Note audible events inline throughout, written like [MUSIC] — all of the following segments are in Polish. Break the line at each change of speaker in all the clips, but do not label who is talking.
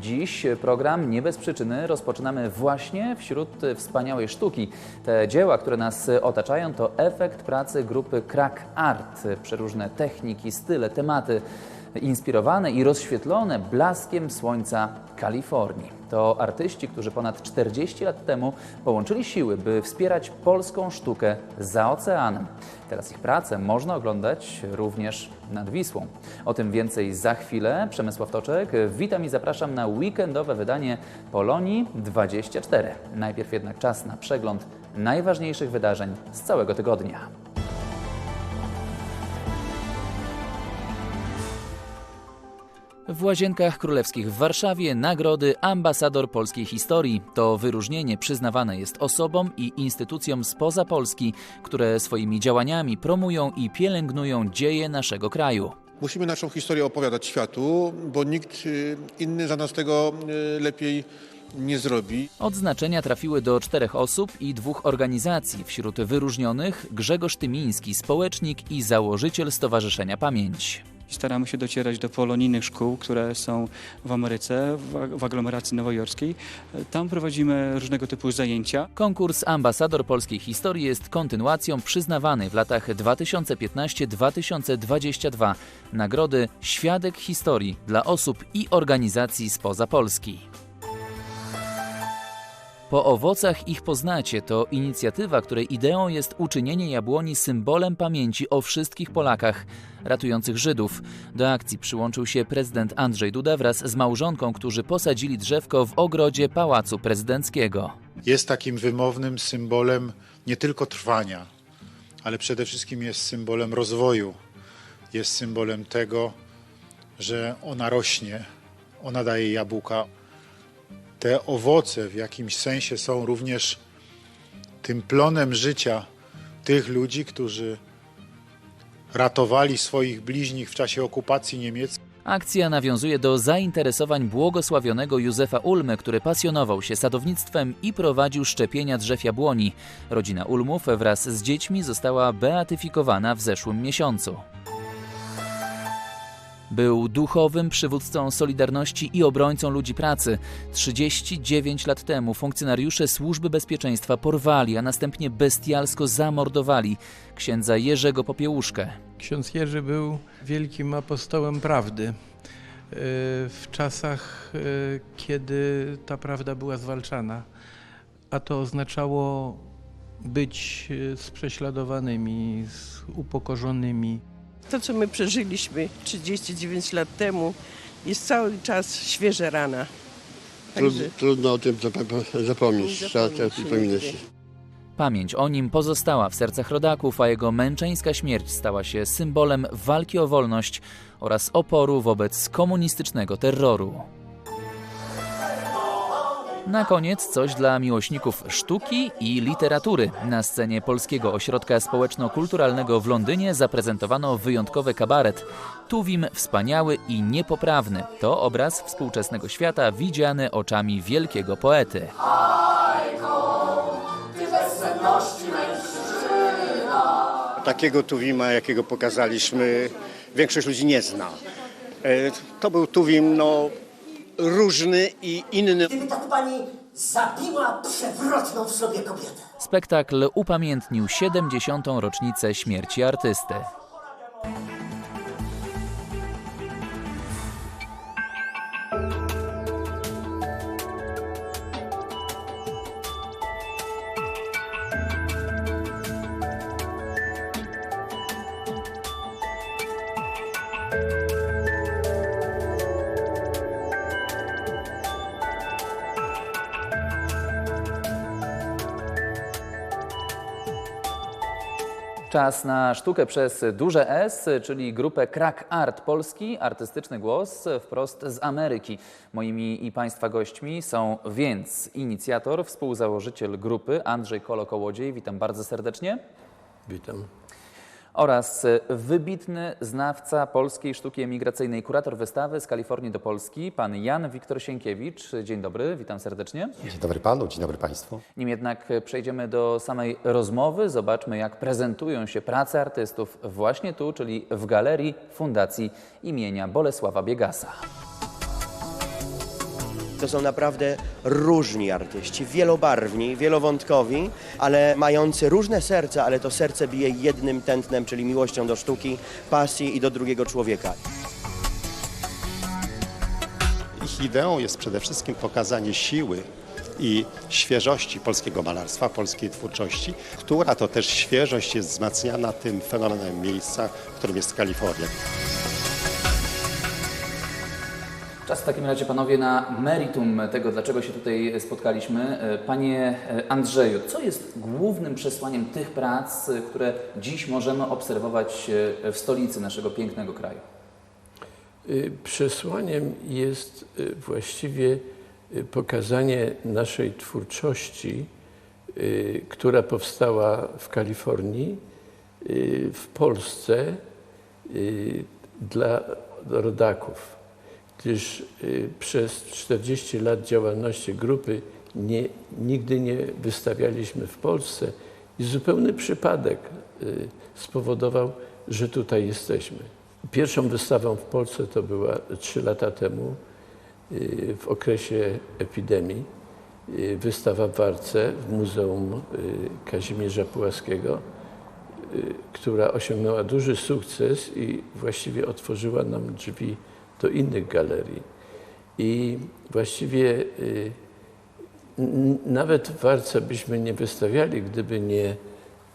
Dziś program nie bez przyczyny rozpoczynamy właśnie wśród wspaniałej sztuki. Te dzieła, które nas otaczają, to efekt pracy grupy Crack Art. Przeróżne techniki, style, tematy inspirowane i rozświetlone blaskiem słońca Kalifornii. To artyści, którzy ponad 40 lat temu połączyli siły, by wspierać polską sztukę za oceanem. Teraz ich pracę można oglądać również nad Wisłą. O tym więcej za chwilę. Przemysław Toczek, witam i zapraszam na weekendowe wydanie Polonii 24. Najpierw jednak czas na przegląd najważniejszych wydarzeń z całego tygodnia. W Łazienkach Królewskich w Warszawie nagrody Ambasador Polskiej Historii. To wyróżnienie przyznawane jest osobom i instytucjom spoza Polski, które swoimi działaniami promują i pielęgnują dzieje naszego kraju.
Musimy naszą historię opowiadać światu, bo nikt y, inny za nas tego y, lepiej nie zrobi.
Odznaczenia trafiły do czterech osób i dwóch organizacji. Wśród wyróżnionych Grzegorz Tymiński, społecznik i założyciel Stowarzyszenia Pamięć.
Staramy się docierać do polonijnych szkół, które są w Ameryce, w, w aglomeracji nowojorskiej. Tam prowadzimy różnego typu zajęcia.
Konkurs Ambasador Polskiej Historii jest kontynuacją przyznawanej w latach 2015-2022 nagrody Świadek Historii dla osób i organizacji spoza Polski. Po owocach ich poznacie to inicjatywa, której ideą jest uczynienie jabłoni symbolem pamięci o wszystkich Polakach ratujących Żydów. Do akcji przyłączył się prezydent Andrzej Duda wraz z małżonką, którzy posadzili drzewko w ogrodzie Pałacu Prezydenckiego.
jest takim wymownym symbolem nie tylko trwania, ale przede wszystkim jest symbolem rozwoju. Jest symbolem tego, że ona rośnie, ona daje jabłka. Te owoce w jakimś sensie są również tym plonem życia tych ludzi, którzy ratowali swoich bliźnich w czasie okupacji niemieckiej.
Akcja nawiązuje do zainteresowań błogosławionego Józefa Ulmy, który pasjonował się sadownictwem i prowadził szczepienia drzew jabłoni. Rodzina Ulmów wraz z dziećmi została beatyfikowana w zeszłym miesiącu. Był duchowym przywódcą Solidarności i obrońcą ludzi pracy. 39 lat temu funkcjonariusze Służby Bezpieczeństwa porwali, a następnie bestialsko zamordowali księdza Jerzego Popiełuszkę.
Ksiądz Jerzy był wielkim apostołem prawdy. y, W czasach, y, kiedy ta prawda była zwalczana, a to oznaczało być y, z prześladowanymi, z upokorzonymi.
To, co my przeżyliśmy 39 lat temu, jest cały czas świeże rana.
Trud,
Także
trudno o tym zap- zapomnieć, trzeba przypominać.
nigdy.
Pamięć o nim pozostała w sercach rodaków, a jego męczeńska śmierć stała się symbolem walki o wolność oraz oporu wobec komunistycznego terroru. Na koniec coś dla miłośników sztuki i literatury. Na scenie Polskiego Ośrodka Społeczno-Kulturalnego w Londynie zaprezentowano wyjątkowy kabaret. Tuwim wspaniały i niepoprawny. To obraz współczesnego świata widziany oczami wielkiego poety.
Takiego Tuwima, jakiego pokazaliśmy, większość ludzi nie zna. E, To był Tuwim no, różny i inny.
Gdyby tak pani zabiła przewrotną w sobie kobietę.
Spektakl upamiętnił 70. rocznicę śmierci artysty. Czas na sztukę przez duże S, czyli grupę Crack Art Polski, artystyczny głos wprost z Ameryki. Moimi i Państwa gośćmi są więc inicjator, współzałożyciel grupy Andrzej Kolo-Kołodziej, witam bardzo serdecznie,
Witam.
Oraz wybitny znawca polskiej sztuki emigracyjnej, kurator wystawy z Kalifornii do Polski, pan Jan Wiktor Sienkiewicz. Dzień dobry, witam serdecznie.
Dzień dobry panu, dzień dobry państwu.
Nim jednak przejdziemy do samej rozmowy, zobaczmy jak prezentują się prace artystów właśnie tu, czyli w galerii Fundacji imienia Bolesława Biegasa.
To są naprawdę różni artyści, wielobarwni, wielowątkowi, ale mający różne serca, ale to serce bije jednym tętnem, czyli miłością do sztuki, pasji i do drugiego człowieka.
Ich ideą jest przede wszystkim pokazanie siły i świeżości polskiego malarstwa, polskiej twórczości, która to też świeżość jest wzmacniana tym fenomenem miejsca, którym jest Kalifornia.
Czas w takim razie, panowie, na meritum tego, dlaczego się tutaj spotkaliśmy. E, Panie e, Andrzeju, co jest głównym przesłaniem tych prac, e, które dziś możemy obserwować w stolicy naszego pięknego kraju?
Przesłaniem jest właściwie pokazanie naszej twórczości, która powstała w Kalifornii, w Polsce dla rodaków. Gdyż y, przez 40 lat działalności grupy nie, nigdy nie wystawialiśmy w Polsce i zupełny przypadek y, spowodował, że tutaj jesteśmy. Pierwszą wystawą w Polsce to była trzy lata temu y, w okresie epidemii. Wystawa w Warce w Muzeum Kazimierza Pułaskiego, która osiągnęła duży sukces i właściwie otworzyła nam drzwi do innych galerii. I właściwie y, nawet w byśmy nie wystawiali, gdyby nie,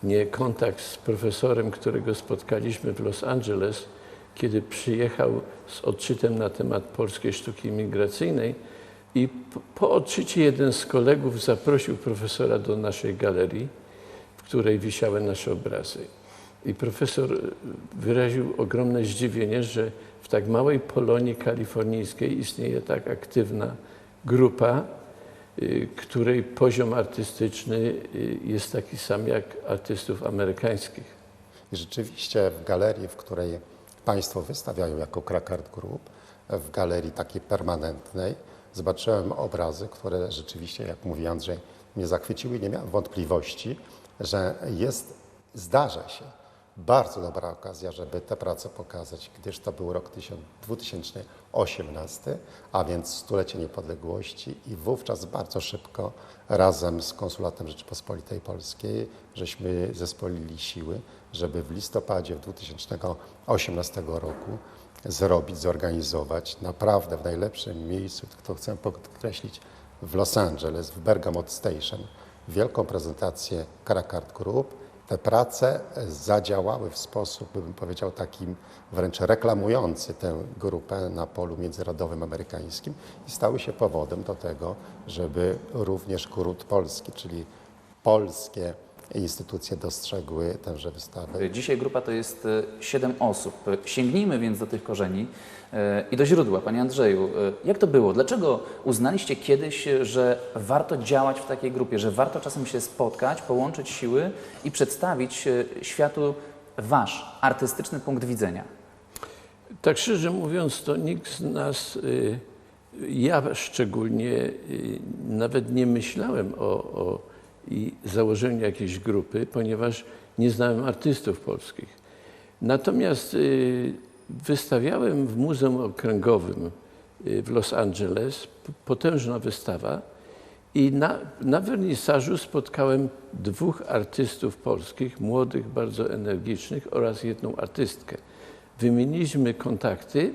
nie kontakt z profesorem, którego spotkaliśmy w Los Angeles, kiedy przyjechał z odczytem na temat polskiej sztuki imigracyjnej i po, po odczycie jeden z kolegów zaprosił profesora do naszej galerii, w której wisiały nasze obrazy. I profesor y, wyraził ogromne zdziwienie, że w tak małej Polonii kalifornijskiej istnieje tak aktywna grupa, y, której poziom artystyczny y, jest taki sam jak artystów amerykańskich.
Rzeczywiście w galerii, w której Państwo wystawiają jako Crack Art Group, w galerii takiej permanentnej, zobaczyłem obrazy, które rzeczywiście, jak mówi Andrzej, mnie zachwyciły i nie miałem wątpliwości, że jest, zdarza się, bardzo dobra okazja, żeby te prace pokazać, gdyż to był rok 1000 2018, a więc stulecie niepodległości i wówczas bardzo szybko razem z Konsulatem Rzeczypospolitej Polskiej żeśmy zespolili siły, żeby w listopadzie w 2018 roku zrobić, zorganizować naprawdę w najlepszym miejscu, to chcę podkreślić, w Los Angeles, w Bergamot Station, wielką prezentację Karakart Group. Te prace zadziałały w sposób, bym powiedział, takim wręcz reklamujący tę grupę na polu międzynarodowym amerykańskim i stały się powodem do tego, żeby również Kurut Polski, czyli polskie instytucje dostrzegły tęże wystawę.
Dzisiaj grupa to jest e, siedem osób. Sięgnijmy więc do tych korzeni e, i do źródła. Panie Andrzeju, e, jak to było? Dlaczego uznaliście kiedyś, że warto działać w takiej grupie, że warto czasem się spotkać, połączyć siły i przedstawić światu wasz artystyczny punkt widzenia?
Tak szczerze mówiąc, to nikt z nas, ja szczególnie, nawet nie myślałem o, o i założeniu jakiejś grupy, ponieważ nie znałem artystów polskich. Natomiast y, wystawiałem w Muzeum Okręgowym y, w Los Angeles, potężna wystawa, i na, na wernisażu spotkałem dwóch artystów polskich, młodych, bardzo energicznych oraz jedną artystkę. Wymieniliśmy kontakty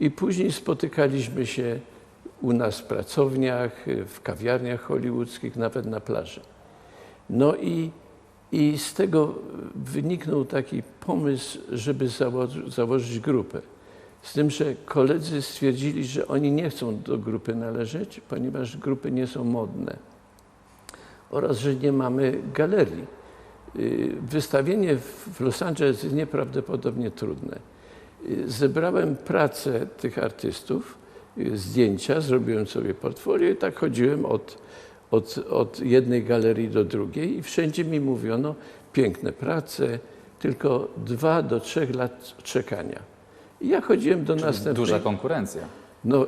i później spotykaliśmy się u nas w pracowniach, w kawiarniach hollywoodzkich, nawet na plaży. No i, i z tego wyniknął taki pomysł, żeby zało- założyć grupę. Z tym, że koledzy stwierdzili, że oni nie chcą do grupy należeć, ponieważ grupy nie są modne oraz że nie mamy galerii. Y, Wystawienie w Los Angeles jest nieprawdopodobnie trudne. Y, Zebrałem pracę tych artystów, zdjęcia, zrobiłem sobie portfolio i tak chodziłem od, od, od jednej galerii do drugiej i wszędzie mi mówiono piękne prace, tylko dwa do trzech lat czekania. I ja chodziłem do następnej...
Duża konkurencja.
No,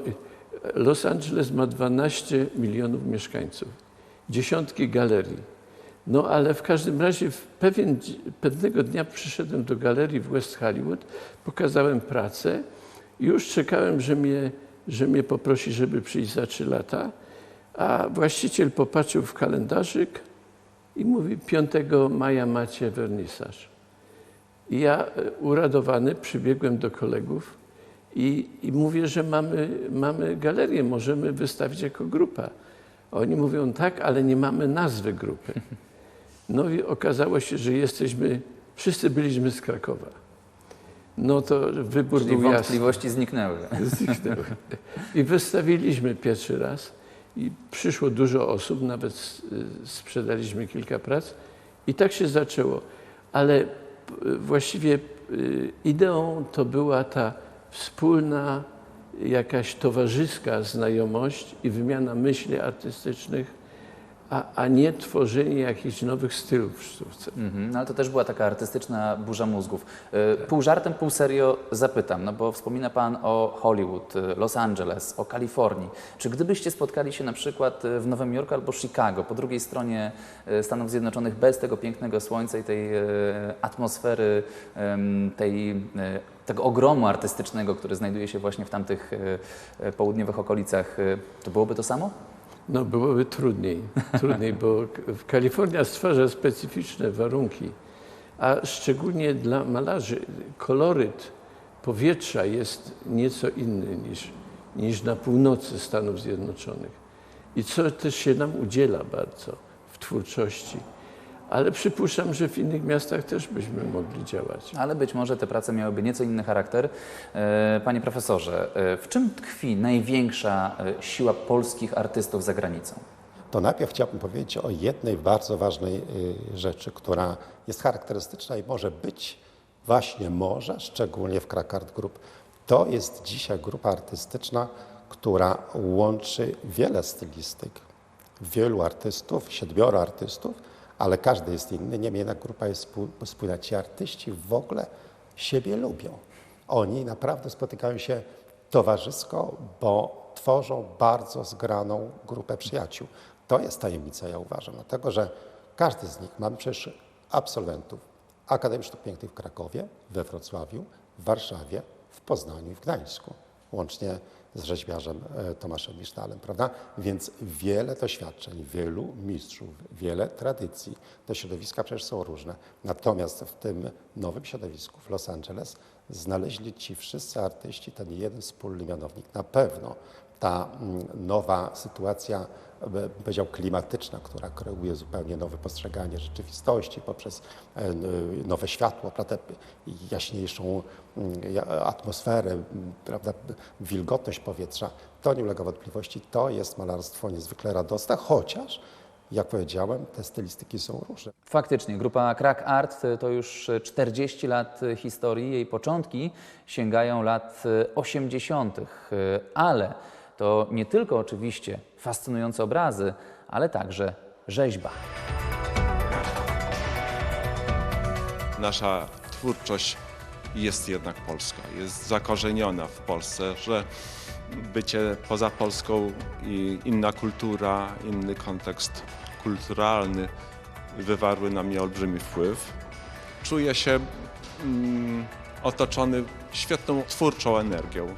Los Angeles ma 12 milionów mieszkańców, dziesiątki galerii. No ale w każdym razie w pewien, pewnego dnia przyszedłem do galerii w West Hollywood, pokazałem pracę i już czekałem, że mnie że mnie poprosi, żeby przyjść za trzy lata, a właściciel popatrzył w kalendarzyk i mówi 5 maja macie wernisaż. I ja e, uradowany przybiegłem do kolegów i, i mówię, że mamy, mamy galerię, możemy wystawić jako grupa. Oni mówią tak, ale nie mamy nazwy grupy. [LAUGHS] No i okazało się, że jesteśmy, wszyscy byliśmy z Krakowa. No to wybór
Czyli
był jasny.
wątpliwości zniknęły.
Zniknęły. I wystawiliśmy pierwszy raz i przyszło dużo osób, nawet sprzedaliśmy kilka prac i tak się zaczęło. Ale p- właściwie y, ideą to była ta wspólna, jakaś towarzyska znajomość i wymiana myśli artystycznych, a, a nie tworzenie jakichś nowych stylów w sztuce.
Mhm, no ale to też była taka artystyczna burza mózgów. Y, Pół żartem, pół serio zapytam, no bo wspomina Pan o Hollywood, y, Los Angeles, o Kalifornii. Czy gdybyście spotkali się na przykład y, w Nowym Jorku albo Chicago, po drugiej stronie Stanów Zjednoczonych, bez tego pięknego słońca i tej atmosfery, tej, tego ogromu artystycznego, który znajduje się właśnie w tamtych południowych okolicach, to byłoby to samo?
No byłoby trudniej, trudniej, bo Kalifornia stwarza specyficzne warunki, a szczególnie dla malarzy koloryt powietrza jest nieco inny niż, niż na północy Stanów Zjednoczonych. I co też się nam udziela bardzo w twórczości. Ale przypuszczam, że w innych miastach też byśmy mogli działać.
Ale być może te prace miałyby nieco inny charakter. E, Panie profesorze, e, w czym tkwi największa e, siła polskich artystów za granicą?
To najpierw chciałbym powiedzieć o jednej bardzo ważnej rzeczy, która jest charakterystyczna i może być, właśnie może, szczególnie w Krakart Group. To jest dzisiaj grupa artystyczna, która łączy wiele stylistyk, wielu artystów, siedmioro artystów, ale każdy jest inny. Niemniej jednak grupa jest spój- spójna. Ci artyści w ogóle siebie lubią. Oni naprawdę spotykają się towarzysko, bo tworzą bardzo zgraną grupę przyjaciół. To jest tajemnica, ja uważam, dlatego że każdy z nich, mamy przecież absolwentów Akademii Sztuk Pięknych w Krakowie, we Wrocławiu, w Warszawie, w Poznaniu i w Gdańsku, łącznie z rzeźbiarzem e, Tomaszem Misztalem, prawda? Więc wiele doświadczeń, wielu mistrzów, wiele tradycji. Te środowiska przecież są różne. Natomiast w tym nowym środowisku w Los Angeles znaleźli ci wszyscy artyści ten jeden wspólny mianownik. Na pewno ta mm, nowa sytuacja, powiedział, klimatyczna, która kreuje zupełnie nowe postrzeganie rzeczywistości poprzez e, nowe światło, prawda, jaśniejszą ja- atmosferę, prawda, wilgotność powietrza, to nie ulega wątpliwości, to jest malarstwo niezwykle radosne, chociaż, jak powiedziałem, te stylistyki są różne.
Faktycznie, grupa Crack Art to już 40 lat historii. Jej początki sięgają lat y, 80., y, ale to nie tylko oczywiście fascynujące obrazy, ale także rzeźba.
nasza twórczość jest jednak polska, jest zakorzeniona w Polsce, że bycie poza Polską i inna kultura, inny kontekst kulturalny wywarły na mnie olbrzymi wpływ. Czuję się mm, otoczony świetną twórczą energią,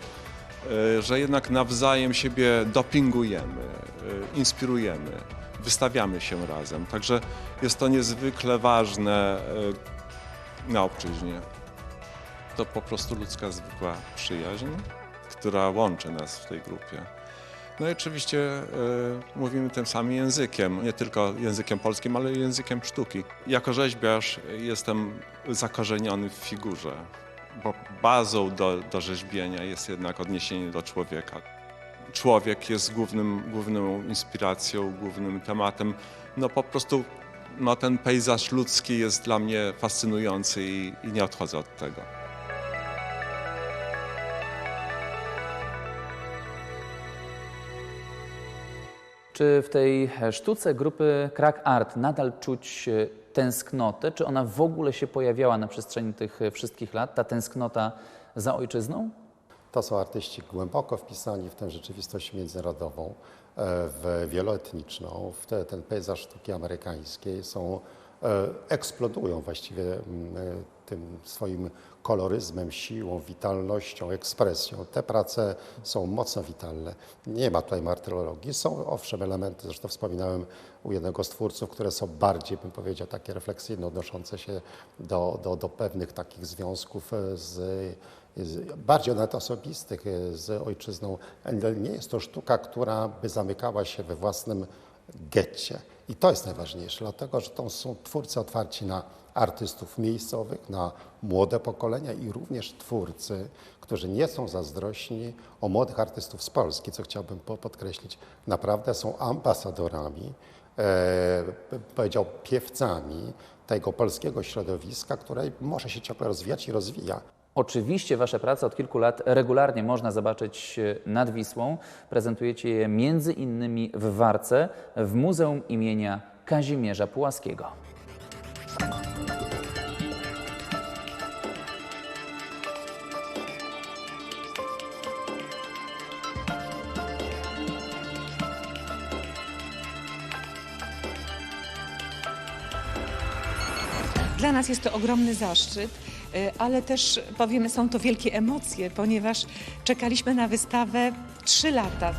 że jednak nawzajem siebie dopingujemy, y, inspirujemy, wystawiamy się razem. Także jest to niezwykle ważne y, na obczyźnie. To po prostu ludzka zwykła przyjaźń, która łączy nas w tej grupie. No i oczywiście y, mówimy tym samym językiem, nie tylko językiem polskim, ale językiem sztuki. Jako rzeźbiarz jestem zakorzeniony w figurze, bo bazą do, do rzeźbienia jest jednak odniesienie do człowieka. Człowiek jest głównym, główną inspiracją, głównym tematem. No po prostu no, ten pejzaż ludzki jest dla mnie fascynujący i, i nie odchodzę od tego.
Czy w tej sztuce grupy Crack Art nadal czuć e, tęsknotę? Czy ona w ogóle się pojawiała na przestrzeni tych e, wszystkich lat, ta tęsknota za ojczyzną?
To są artyści głęboko wpisani w tę rzeczywistość międzynarodową, e, w wieloetniczną, w te, ten pejzaż sztuki amerykańskiej. Są, e, eksplodują właściwie e, tym swoim koloryzmem, siłą, witalnością, ekspresją. Te prace są mocno witalne. Nie ma tutaj martyrologii. Są owszem elementy, zresztą wspominałem u jednego z twórców, które są bardziej, bym powiedział, takie refleksyjne, odnoszące się do, do, do pewnych takich związków e, z, z bardziej nawet osobistych e, z ojczyzną. Nie jest to sztuka, która by zamykała się we własnym getcie. I to jest najważniejsze, dlatego że to są twórcy otwarci na artystów miejscowych, na młode pokolenia i również twórcy, którzy nie są zazdrośni o młodych artystów z Polski, co chciałbym po- podkreślić, naprawdę są ambasadorami, e, powiedział piewcami tego polskiego środowiska, które może się ciągle rozwijać i rozwija.
Oczywiście Wasze prace od kilku lat regularnie można zobaczyć e, nad Wisłą. Prezentujecie je między innymi w Warce w Muzeum imienia Kazimierza Pułaskiego.
Dla nas jest to ogromny zaszczyt, y, ale też powiemy, są to wielkie emocje, ponieważ czekaliśmy na wystawę trzy lata.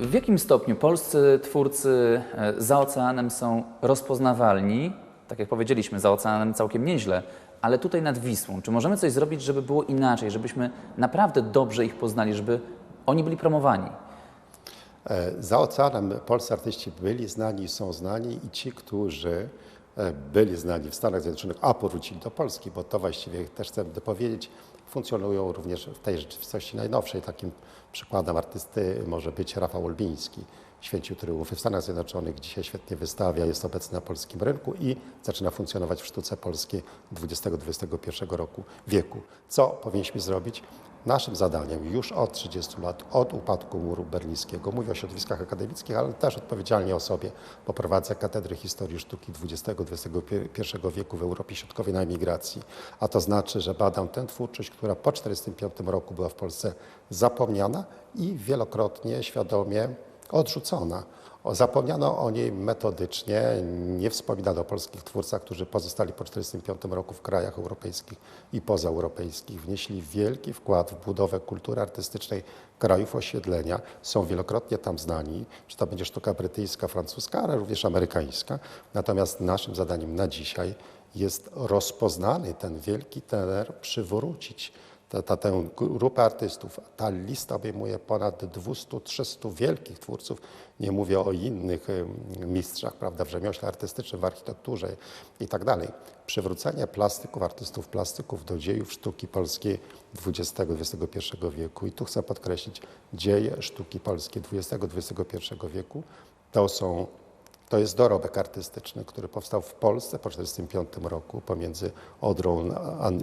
W jakim stopniu polscy twórcy e, za oceanem są rozpoznawalni? Tak jak powiedzieliśmy, za oceanem całkiem nieźle, ale tutaj nad Wisłą. Czy możemy coś zrobić, żeby było inaczej, żebyśmy naprawdę dobrze ich poznali, żeby oni byli promowani?
E, Za oceanem polscy artyści byli znani, są znani i ci, którzy e, byli znani w Stanach Zjednoczonych, a powrócili do Polski, bo to właściwie też chcę dopowiedzieć, funkcjonują również w tej rzeczywistości najnowszej. Takim przykładem artysty może być Rafał Olbiński. Święcił triumfy w Stanach Zjednoczonych, dzisiaj świetnie wystawia, jest obecny na polskim rynku i zaczyna funkcjonować w sztuce polskiej XX-XXI roku wieku. Co powinniśmy zrobić? Naszym zadaniem już od 30 lat, od upadku muru berlińskiego, mówię o środowiskach akademickich, ale też odpowiedzialnie o sobie, bo prowadzę Katedrę Historii Sztuki XX-XXI wieku w Europie Środkowej na emigracji, a to znaczy, że badam tę twórczość, która po 1945 roku była w Polsce zapomniana i wielokrotnie, świadomie odrzucona. Zapomniano o niej metodycznie, nie wspominano o polskich twórcach, którzy pozostali po 1945 roku w krajach europejskich i pozaeuropejskich. Wnieśli wielki wkład w budowę kultury artystycznej krajów osiedlenia. Są wielokrotnie tam znani, czy to będzie sztuka brytyjska, francuska, ale również amerykańska. Natomiast naszym zadaniem na dzisiaj jest rozpoznany ten wielki tener, przywrócić ta, ta, tę grupę artystów. Ta lista obejmuje ponad 200-300 wielkich twórców. Nie mówię o innych mistrzach prawda, w rzemiośle artystycznym, w architekturze i tak dalej. Przywrócenie plastyków, artystów plastyków do dziejów sztuki polskiej XX-XXI wieku. I tu chcę podkreślić, dzieje sztuki polskiej XX-XXI wieku to są to jest dorobek artystyczny, który powstał w Polsce po 1945 roku pomiędzy Odrą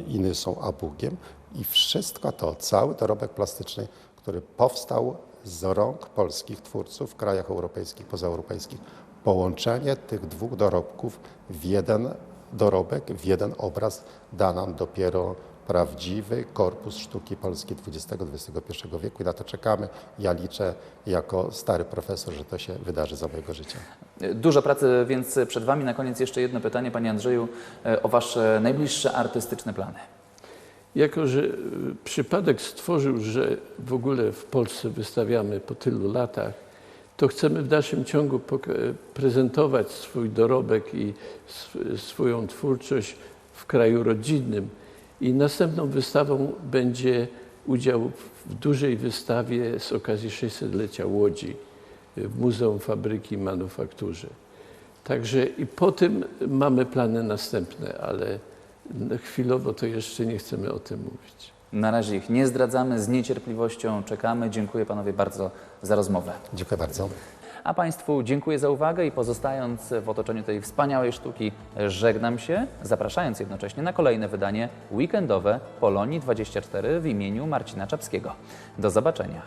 Inysą a Bugiem i wszystko to, cały dorobek plastyczny, który powstał z rąk polskich twórców w krajach europejskich, pozaeuropejskich. Połączenie tych dwóch dorobków w jeden dorobek, w jeden obraz da nam dopiero prawdziwy korpus sztuki polskiej XX-XXI wieku i na to czekamy. Ja liczę jako stary profesor, że to się wydarzy za mojego życia.
Dużo pracy więc przed Wami. Na koniec jeszcze jedno pytanie, Panie Andrzeju, e, o Wasze najbliższe artystyczne plany.
Jako, że y, przypadek stworzył, że w ogóle w Polsce wystawiamy po tylu latach, to chcemy w dalszym ciągu prezentować swój dorobek i sw- swoją twórczość w kraju rodzinnym. I następną wystawą będzie udział w dużej wystawie z okazji 600-lecia Łodzi y, w Muzeum Fabryki i Manufakturze. Także i po tym mamy plany następne, ale chwilowo to jeszcze nie chcemy o tym mówić.
Na razie ich nie zdradzamy, z niecierpliwością czekamy. Dziękuję Panowie bardzo za rozmowę.
Dziękuję bardzo.
A Państwu dziękuję za uwagę i pozostając w otoczeniu tej wspaniałej sztuki, żegnam się, zapraszając jednocześnie na kolejne wydanie weekendowe Polonii 24 w imieniu Marcina Czapskiego. Do zobaczenia.